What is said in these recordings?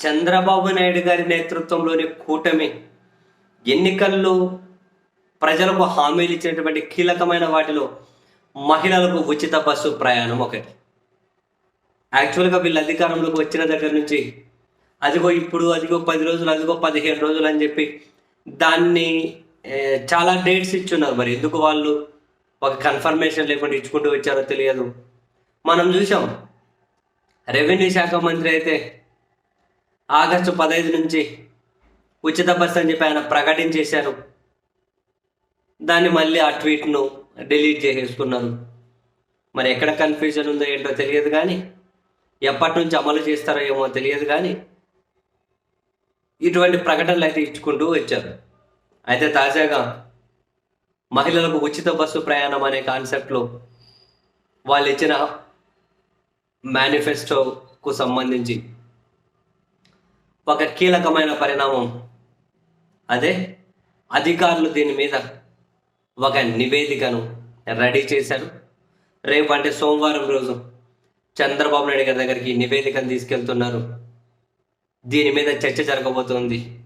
చంద్రబాబు నాయుడు గారి నేతృత్వంలోని కూటమి ఎన్నికల్లో ప్రజలకు హామీలు ఇచ్చినటువంటి కీలకమైన వాటిలో మహిళలకు ఉచిత బస్సు ప్రయాణం ఒకటి. యాక్చువల్గా వీళ్ళు అధికారంలోకి వచ్చిన దగ్గర నుంచి అదిగో ఇప్పుడు అదిగో పది రోజులు అదిగో పదిహేను రోజులు అని చెప్పి దాన్ని చాలా డేట్స్ ఇచ్చున్నారు. మరి ఎందుకు వాళ్ళు ఒక కన్ఫర్మేషన్ లేకుండా ఇచ్చుకుంటూ వచ్చారో తెలియదు. మనం చూసాం. రెవెన్యూ శాఖ మంత్రి అయితే ఆగస్టు పదహైదు నుంచి ఉచిత బస్ అని చెప్పి ఆయన ప్రకటించేశారు. దాన్ని మళ్ళీ ఆ ట్వీట్ను డిలీట్ చేసేసుకున్నారు. మరి ఎక్కడ కన్ఫ్యూజన్ ఉందో ఏంటో తెలియదు కానీ ఎప్పటి నుంచి అమలు చేస్తారో ఏమో తెలియదు కానీ ఇటువంటి ప్రకటనలు అయితే ఇచ్చుకుంటూ వచ్చారు. అయితే తాజాగా మహిళలకు ఉచిత బస్సు ప్రయాణం అనే కాన్సెప్ట్లో వాళ్ళు ఇచ్చిన మేనిఫెస్టోకు సంబంధించి ఒక కీలకమైన పరిణామం. అదే అధికారులు దీని మీద ఒక నివేదికను రెడీ చేశారు. రేపు అంటే సోమవారం రోజు చంద్రబాబు నాయుడు గారి దగ్గరికి నివేదికను తీసుకెళ్తున్నారు. దీని మీద చర్చ జరగబోతోంది.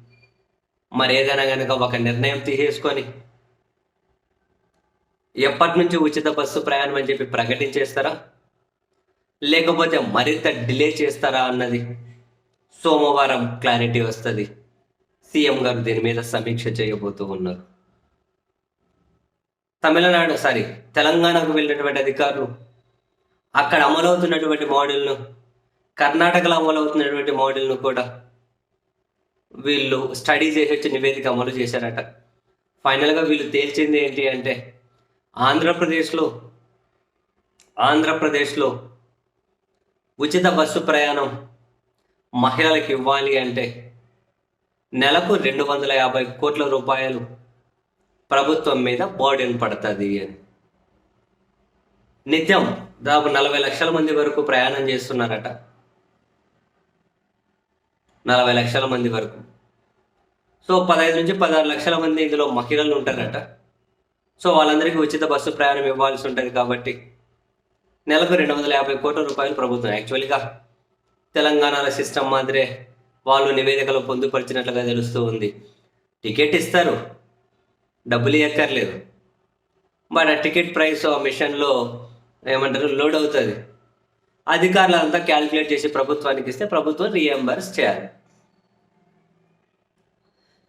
మరి ఏదైనా కనుక ఒక నిర్ణయం తీసేసుకొని ఎప్పటి నుంచి ఉచిత బస్సు ప్రయాణం అని చెప్పి ప్రకటించేస్తారా? లేకపోతే మరింత డిలే చేస్తారా అన్నది సోమవారం క్లారిటీ వస్తుంది. సీఎం గారు దీని మీద సమీక్ష చేయబోతూ ఉన్నారు. తమిళనాడు సారీ తెలంగాణకు వెళ్ళినటువంటి అధికారులు అక్కడ అమలవుతున్నటువంటి మోడల్ను కర్ణాటకలో అమలవుతున్నటువంటి మోడల్ను కూడా వీళ్ళు స్టడీ చేసి వచ్చి నివేదిక అమలు చేశారట. ఫైనల్గా వీళ్ళు తేల్చింది ఏంటి అంటే ఆంధ్రప్రదేశ్లో ఆంధ్రప్రదేశ్లో ఉచిత బస్సు ప్రయాణం మహిళలకు ఇవ్వాలి అంటే నెలకు రెండు వందల యాభై కోట్ల రూపాయలు ప్రభుత్వం మీద బర్డెన్ పడుతుంది అని. నిత్యం దాదాపు నలభై లక్షల మంది వరకు ప్రయాణం చేస్తున్నారట. నలభై లక్షల మంది వరకు. సో పదహైదు నుంచి పదహారు లక్షల మంది ఇందులో మహిళలు ఉంటారట. సో వాళ్ళందరికీ ఉచిత బస్సు ప్రయాణం ఇవ్వాల్సి ఉంటుంది కాబట్టి నెలకు రెండు వందల యాభై కోట్ల రూపాయలు ప్రభుత్వం యాక్చువల్గా తెలంగాణలో సిస్టమ్ మాదిరే వాళ్ళు నివేదికలో పొందుపరిచినట్లుగా తెలుస్తూ ఉంది. టికెట్ ఇస్తారు. డబ్బులు ఇవ్వక్కర్లేదు బట్ ఆ టికెట్ ప్రైస్ ఆ మిషన్లో ఏమంటారు లోడ్ అవుతుంది. అధికారులంతా క్యాలిక్యులేట్ చేసి ప్రభుత్వానికి ఇస్తే ప్రభుత్వం రీఎంబర్స్ చేయాలి.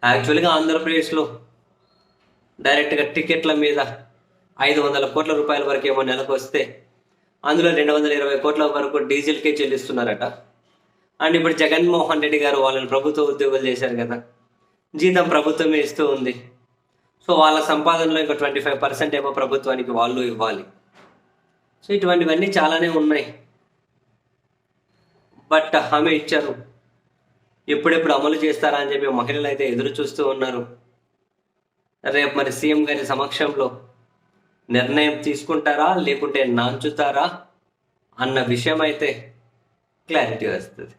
యాక్చువల్గా ఆంధ్రప్రదేశ్లో డైరెక్ట్గా టికెట్ల మీద ఐదు వందల కోట్ల రూపాయల వరకు ఏమో నెలకు వస్తే అందులో రెండు వందల ఇరవై కోట్ల వరకు డీజిల్కే చెల్లిస్తున్నారట. అండ్ ఇప్పుడు జగన్మోహన్ రెడ్డి గారు వాళ్ళని ప్రభుత్వ ఉద్యోగులు చేశారు కదా. జీతం ప్రభుత్వమే ఇస్తూ ఉంది. సో వాళ్ళ సంపాదనలో ఇంకా ట్వంటీ ఫైవ్ పర్సెంట్ ఏమో ప్రభుత్వానికి వాళ్ళు ఇవ్వాలి. సో ఇటువంటివన్నీ చాలానే ఉన్నాయి. బట్ హామీ ఇచ్చారు. ఎప్పుడెప్పుడు అమలు చేస్తారా అని చెప్పి మహిళలు అయితే ఎదురు చూస్తూ ఉన్నారు. రేపు మరి సీఎం గారి సమక్షంలో నిర్ణయం తీసుకుంటారా లేకుంటే నాంచుతారా అన్న విషయం అయితే క్లారిటీ వస్తుంది.